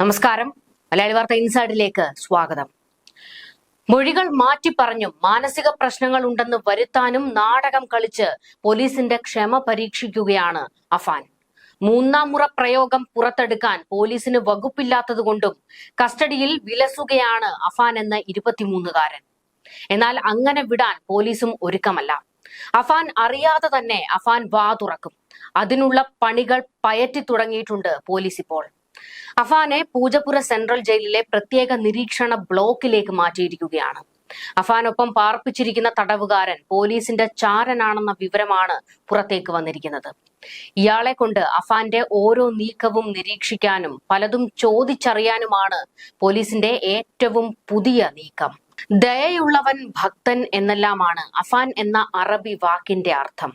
നമസ്കാരം. മലയാളി വാർത്ത ഇൻസൈഡിലേക്ക് സ്വാഗതം. മൊഴികൾ മാറ്റി പറഞ്ഞും മാനസിക പ്രശ്നങ്ങൾ ഉണ്ടെന്ന് വരുത്താനും നാടകം കളിച്ച് പോലീസിന്റെ ക്ഷമ പരീക്ഷിക്കുകയാണ് അഫാൻ. മൂന്നാം മുറ പ്രയോഗം പുറത്തെടുക്കാൻ പോലീസിന് വകുപ്പില്ലാത്തതുകൊണ്ടും കസ്റ്റഡിയിൽ വിലസുകയാണ് അഫാൻ എന്ന ഇരുപത്തിമൂന്നുകാരൻ. എന്നാൽ അങ്ങനെ വിടാൻ പോലീസും ഒരുക്കമല്ല. അഫാൻ അറിയാതെ തന്നെ അഫാൻ വാ തുറക്കും അതിനുള്ള പണികൾ പയറ്റി തുടങ്ങിയിട്ടുണ്ട് പോലീസ് ഇപ്പോൾ അഫാനെ പൂജപ്പുര സെൻട്രൽ ജയിലിലെ പ്രത്യേക നിരീക്ഷണ ബ്ലോക്കിലേക്ക് മാറ്റിയിരിക്കുകയാണ്. അഫാനൊപ്പം പാർപ്പിച്ചിരിക്കുന്ന തടവുകാരൻ പോലീസിന്റെ ചാരനാണെന്ന വിവരമാണ് പുറത്തേക്ക് വന്നിരിക്കുന്നത്. ഇയാളെ കൊണ്ട് അഫാന്റെ ഓരോ നീക്കവും നിരീക്ഷിക്കാനും പലതും ചോദിച്ചറിയാനുമാണ് പോലീസിന്റെ ഏറ്റവും പുതിയ നീക്കം. ദയയുള്ളവൻ ഭക്തൻ എന്നെല്ലാമാണ് അഫാൻ എന്ന അറബി വാക്കിന്റെ അർത്ഥം.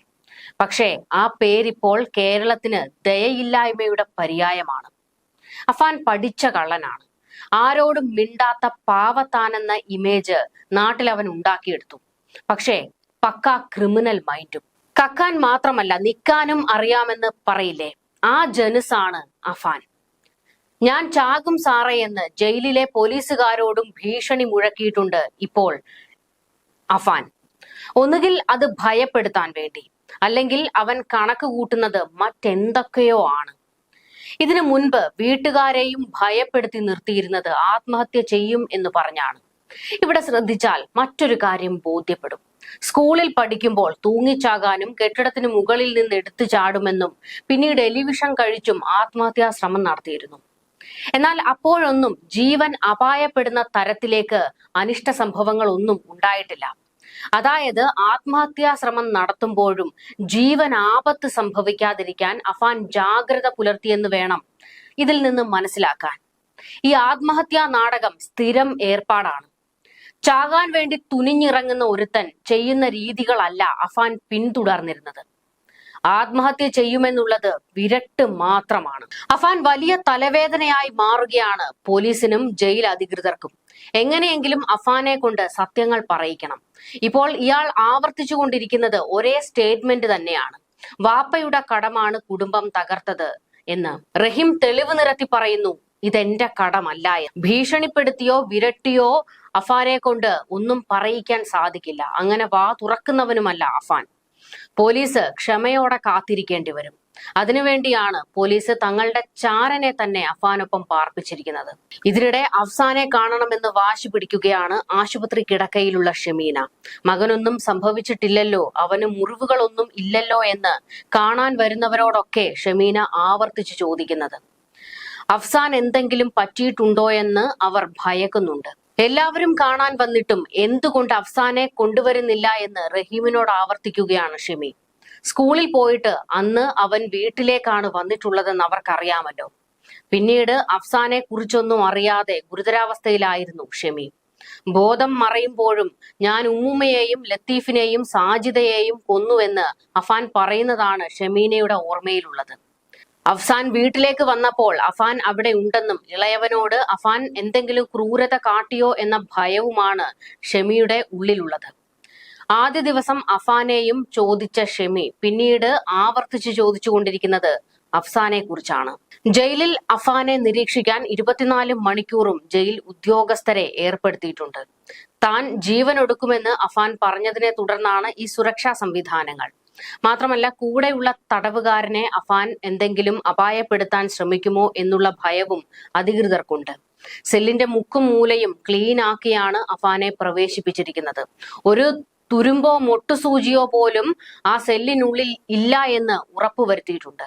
പക്ഷേ ആ പേരിപ്പോൾ കേരളത്തിന് ദയയില്ലായ്മയുടെ പര്യായമാണ്. അഫാൻ പഠിച്ച കള്ളനാണ്. ആരോടും മിണ്ടാത്ത പാവത്താനെന്ന ഇമേജ് നാട്ടിൽ അവൻ ഉണ്ടാക്കിയെടുത്തു. പക്ഷേ പക്ക ക്രിമിനൽ മൈൻഡും കക്കാൻ മാത്രമല്ല നിക്കാനും അറിയാമെന്ന് പറയില്ലേ? ആ ജനുസാണ് അഫാൻ. ഞാൻ ചാകും സാറേ എന്ന് ജയിലിലെ പോലീസുകാരോടും ഭീഷണി മുഴക്കിയിട്ടുണ്ട് ഇപ്പോൾ അഫാൻ. ഒന്നുകിൽ അത് ഭയപ്പെടുത്താൻ വേണ്ടി അല്ലെങ്കിൽ അവൻ കണക്ക് കൂട്ടുന്നത് മറ്റെന്തൊക്കെയോ ആണ്. ഇതിനു മുൻപ് വീട്ടുകാരെയും ഭയപ്പെടുത്തി നിർത്തിയിരുന്നത് ആത്മഹത്യ ചെയ്യും എന്ന് പറഞ്ഞാണ്. ഇവിടെ ശ്രദ്ധിച്ചാൽ മറ്റൊരു കാര്യം ബോധ്യപ്പെടും. സ്കൂളിൽ പഠിക്കുമ്പോൾ തൂങ്ങിച്ചാകാനും കെട്ടിടത്തിന് മുകളിൽ നിന്ന് എടുത്തു ചാടുമെന്നും പിന്നീട് ടെലിവിഷൻ കഴിച്ചും ആത്മഹത്യാ ശ്രമം നടത്തിയിരുന്നു. എന്നാൽ അപ്പോഴൊന്നും ജീവൻ അപായപ്പെടുന്ന തരത്തിലേക്ക് അനിഷ്ട സംഭവങ്ങൾ ഒന്നും ഉണ്ടായിട്ടില്ല. അതായത് ആത്മഹത്യാ ശ്രമം നടത്തുമ്പോഴും ജീവൻ ആപത്ത് സംഭവിക്കാതിരിക്കാൻ അഫാൻ ജാഗ്രത പുലർത്തിയെന്ന് വേണം ഇതിൽ നിന്ന് മനസ്സിലാക്കാൻ. ഈ ആത്മഹത്യാ നാടകം സ്ഥിരം ഏർപ്പാടാണ്. ചാകാൻ വേണ്ടി തുനിഞ്ഞിറങ്ങുന്ന ഒരുത്തൻ ചെയ്യുന്ന രീതികളല്ല അഫാൻ പിന്തുടർന്നിരുന്നത്. ആത്മഹത്യ ചെയ്യുമെന്നുള്ളത് വിരട്ട് മാത്രമാണ്. അഫാൻ വലിയ തലവേദനയായി മാറുകയാണ് പോലീസിനും ജയിൽ അധികൃതർക്കും. എങ്ങനെയെങ്കിലും അഫാനെ കൊണ്ട് സത്യങ്ങൾ പറയിക്കണം. ഇപ്പോൾ ഇയാൾ ആവർത്തിച്ചു കൊണ്ടിരിക്കുന്നത് ഒരേ സ്റ്റേറ്റ്മെന്റ് തന്നെയാണ്. വാപ്പയുടെ കടമാണ് കുടുംബം തകർത്തത് എന്ന് റഹീം തെളിവ് നിരത്തി പറയുന്നു ഇതെന്റെ കടമല്ല. ഭീഷണിപ്പെടുത്തിയോ വിരട്ടിയോ അഫാനെ കൊണ്ട് ഒന്നും പറയിക്കാൻ സാധിക്കില്ല. അങ്ങനെ വാ തുറക്കുന്നവനുമല്ല അഫാൻ. പോലീസ് ക്ഷമയോടെ കാത്തിരിക്കേണ്ടി വരും. അതിനുവേണ്ടിയാണ് പോലീസ് തങ്ങളുടെ ചാരനെ തന്നെ അഫാനൊപ്പം പാർപ്പിച്ചിരിക്കുന്നത്. ഇതിനിടെ അഫ്സാനെ കാണണമെന്ന് വാശി പിടിക്കുകയാണ് ആശുപത്രി കിടക്കയിലുള്ള ഷമീന. മകനൊന്നും സംഭവിച്ചിട്ടില്ലല്ലോ. അവന് മുറിവുകളൊന്നും ഇല്ലല്ലോ എന്ന് കാണാൻ വരുന്നവരോടൊക്കെ ഷമീന ആവർത്തിച്ചു ചോദിക്കുന്നത്. അഫ്സാൻ എന്തെങ്കിലും പറ്റിയിട്ടുണ്ടോ എന്ന് അവർ ഭയക്കുന്നുണ്ട്. എല്ലാവരും കാണാൻ വന്നിട്ടും എന്തുകൊണ്ട് അഫ്സാനെ കൊണ്ടുവരുന്നില്ല എന്ന് റഹീമിനോട് ആവർത്തിക്കുകയാണ് ഷെമി. സ്കൂളിൽ പോയിട്ട് അന്ന് അവൻ വീട്ടിലേക്കാണ് വന്നിട്ടുള്ളതെന്ന് അവർക്കറിയാമല്ലോ. പിന്നീട് അഫ്സാനെ കുറിച്ചൊന്നും അറിയാതെ ഗുരുതരാവസ്ഥയിലായിരുന്നു ഷെമി. ബോധം മറയുമ്പോഴും ഞാൻ ഉമ്മുമ്മയെയും ലത്തീഫിനെയും സാജിദയെയും കൊന്നുവെന്ന് അഫാൻ പറയുന്നതാണ് ഷെമീനയുടെ ഓർമ്മയിലുള്ളത്. അഫ്സാൻ വീട്ടിലേക്ക് വന്നപ്പോൾ അഫാൻ അവിടെ ഉണ്ടെന്നും ഇളയവനോട് അഫാൻ എന്തെങ്കിലും ക്രൂരത കാട്ടിയോ എന്ന ഭയവുമാണ് ഷെമിയുടെ ഉള്ളിലുള്ളത്. ആദ്യ ദിവസം അഫാനെയും ചോദിച്ച ഷെമി പിന്നീട് ആവർത്തിച്ച് ചോദിച്ചുകൊണ്ടിരിക്കുന്നത് അഫ്സാനെ കുറിച്ചാണ്. ജയിലിൽ അഫാനെ നിരീക്ഷിക്കാൻ ഇരുപത്തിനാല് മണിക്കൂറും ജയിൽ ഉദ്യോഗസ്ഥരെ ഏർപ്പെടുത്തിയിട്ടുണ്ട്. താൻ ജീവനൊടുക്കുമെന്ന് അഫാൻ പറഞ്ഞതിനെ തുടർന്നാണ് ഈ സുരക്ഷാ സംവിധാനങ്ങൾ. മാത്രമല്ല കൂടെയുള്ള തടവുകാരനെ അഫാൻ എന്തെങ്കിലും അപായപ്പെടുത്താൻ ശ്രമിക്കുമോ എന്നുള്ള ഭയവും അധികൃതർക്കുണ്ട്. സെല്ലിന്റെ മുക്കും മൂലയും ക്ലീൻ ആക്കിയാണ് അഫാനെ പ്രവേശിപ്പിച്ചിരിക്കുന്നത്. ഒരു തുരുമ്പോ മൊട്ടുസൂചിയോ പോലും ആ സെല്ലിനുള്ളിൽ ഇല്ല എന്ന് ഉറപ്പുവരുത്തിയിട്ടുണ്ട്.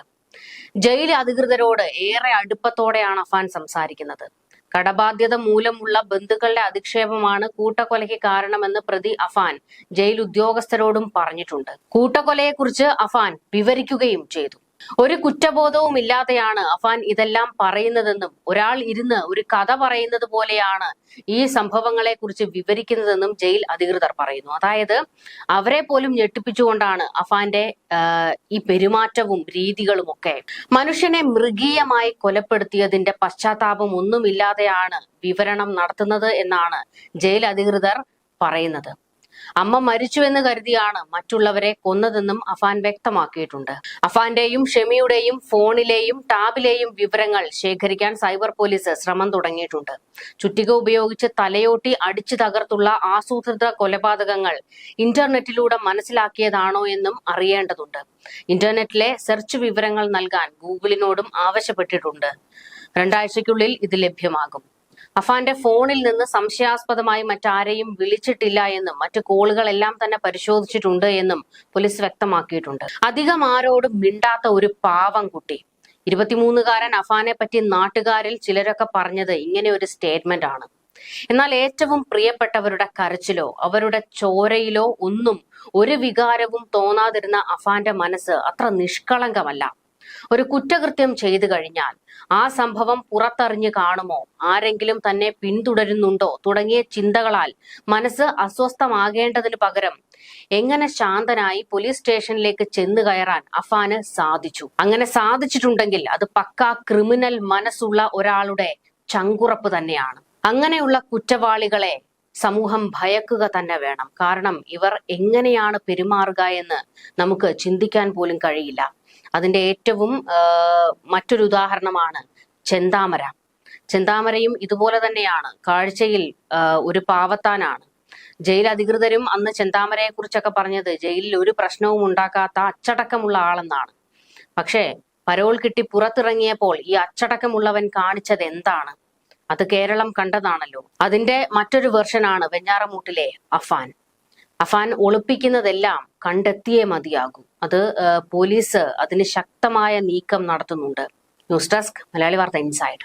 ജയിൽ അധികൃതരോട് ഏറെ അടുപ്പത്തോടെയാണ് അഫാൻ സംസാരിക്കുന്നത്. കടബാധ്യത മൂലമുള്ള ബന്ധുക്കളുടെ അധിക്ഷേപമാണ് കൂട്ടക്കൊലയ്ക്ക് കാരണമെന്ന് പ്രതി അഫാൻ ജയിൽ ഉദ്യോഗസ്ഥരോടും പറഞ്ഞിട്ടുണ്ട്. കൂട്ടക്കൊലയെക്കുറിച്ച് അഫാൻ വിവരിക്കുകയും ചെയ്തു. ഒരു കുറ്റബോധവും ഇല്ലാതെയാണ് അഫാൻ ഇതെല്ലാം പറയുന്നതെന്നും ഒരാൾ ഇരുന്ന് ഒരു കഥ പറയുന്നത് പോലെയാണ് ഈ സംഭവങ്ങളെ കുറിച്ച് വിവരിക്കുന്നതെന്നും ജയിൽ അധികൃതർ പറയുന്നു. അതായത് അവരെ പോലും ഞെട്ടിപ്പിച്ചുകൊണ്ടാണ് അഫാന്റെ ഈ പെരുമാറ്റവും രീതികളും ഒക്കെ മനുഷ്യനെ മൃഗീയമായി കൊലപ്പെടുത്തിയതിന്റെ പശ്ചാത്താപം ഒന്നുമില്ലാതെയാണ് വിവരണം നടത്തുന്നത് എന്നാണ് ജയിൽ അധികൃതർ പറയുന്നത്. അമ്മ മരിച്ചുവെന്ന് കരുതിയാണ് മറ്റുള്ളവരെ കൊന്നതെന്നും അഫാൻ വ്യക്തമാക്കിയിട്ടുണ്ട്. അഫാന്റെയും ഷെമിയുടെയും ഫോണിലെയും ടാബിലെയും വിവരങ്ങൾ ശേഖരിക്കാൻ സൈബർ പോലീസ് ശ്രമം തുടങ്ങിയിട്ടുണ്ട്. ചുറ്റിക ഉപയോഗിച്ച് തലയോട്ടി അടിച്ചു തകർത്തുള്ള ആസൂത്രിത കൊലപാതകങ്ങൾ ഇന്റർനെറ്റിലൂടെ മനസ്സിലാക്കിയതാണോ എന്നും അറിയേണ്ടതുണ്ട്. ഇന്റർനെറ്റിലെ സെർച്ച് വിവരങ്ങൾ നൽകാൻ ഗൂഗിളിനോടും ആവശ്യപ്പെട്ടിട്ടുണ്ട്. രണ്ടാഴ്ചയ്ക്കുള്ളിൽ ഇത് ലഭ്യമാകും. അഫാന്റെ ഫോണിൽ നിന്ന് സംശയാസ്പദമായി മറ്റാരെയും വിളിച്ചിട്ടില്ല എന്നും മറ്റു കോളുകളെല്ലാം തന്നെ പരിശോധിച്ചിട്ടുണ്ട് എന്നും പോലീസ് വ്യക്തമാക്കിയിട്ടുണ്ട്. അധികം ആരോടും മിണ്ടാത്ത ഒരു പാവം കുട്ടി. ഇരുപത്തിമൂന്നുകാരൻ അഫാനെ പറ്റി നാട്ടുകാരിൽ ചിലരൊക്കെ പറഞ്ഞത് ഇങ്ങനെ ഒരു സ്റ്റേറ്റ്മെന്റ് ആണ്. എന്നാൽ ഏറ്റവും പ്രിയപ്പെട്ടവരുടെ കരച്ചിലോ അവരുടെ ചോരയിലോ ഒന്നും ഒരു വികാരവും തോന്നാതിരുന്ന അഫാന്റെ മനസ്സ് അത്ര നിഷ്കളങ്കമല്ല. ഒരു കുറ്റകൃത്യം ചെയ്തു കഴിഞ്ഞാൽ ആ സംഭവം പുറത്തറിഞ്ഞു കാണുമോ? ആരെങ്കിലും തന്നെ പിന്തുടരുന്നുണ്ടോ? തുടങ്ങിയ ചിന്തകളാൽ മനസ്സ് അസ്വസ്ഥമാകേണ്ടതിന് പകരം എങ്ങനെ ശാന്തനായി പോലീസ് സ്റ്റേഷനിലേക്ക് ചെന്നു കയറാൻ അഫാന് സാധിച്ചു? അങ്ങനെ സാധിച്ചിട്ടുണ്ടെങ്കിൽ അത് പക്കാ ക്രിമിനൽ മനസ്സുള്ള ഒരാളുടെ ചങ്കുറപ്പ് തന്നെയാണ്. അങ്ങനെയുള്ള കുറ്റവാളികളെ സമൂഹം ഭയക്കുക തന്നെ വേണം. കാരണം ഇവർ എങ്ങനെയാണ് പെരുമാറുക എന്ന് നമുക്ക് ചിന്തിക്കാൻ പോലും കഴിയില്ല. അതിന്റെ ഏറ്റവും മറ്റൊരു ഉദാഹരണമാണ് ചെന്താമര. ചെന്താമരയും ഇതുപോലെ തന്നെയാണ്. കാഴ്ചയിൽ ഒരു പാവത്താനാണ്. ജയിൽ അധികൃതരും അന്ന് ചെന്താമരയെ കുറിച്ചൊക്കെ പറഞ്ഞത് ജയിലിൽ ഒരു പ്രശ്നവും ഉണ്ടാക്കാത്ത അച്ചടക്കമുള്ള ആളെന്നാണ്. പക്ഷേ പരോൾ കിട്ടി പുറത്തിറങ്ങിയപ്പോൾ ഈ അച്ചടക്കമുള്ളവൻ കാണിച്ചത് എന്താണ്? അത് കേരളം കണ്ടതാണല്ലോ. അതിന്റെ മറ്റൊരു വെർഷനാണ് വെഞ്ഞാറമൂട്ടിലെ അഫാൻ. അഫാൻ ഒളിപ്പിക്കുന്നതെല്ലാം കണ്ടെത്തിയേ മതിയാകൂ. അത് പോലീസ് അതിന് ശക്തമായ നീക്കം നടത്തുന്നുണ്ട്. ന്യൂസ് ഡെസ്ക് മലയാളി വാർത്ത ഇൻസൈഡ്.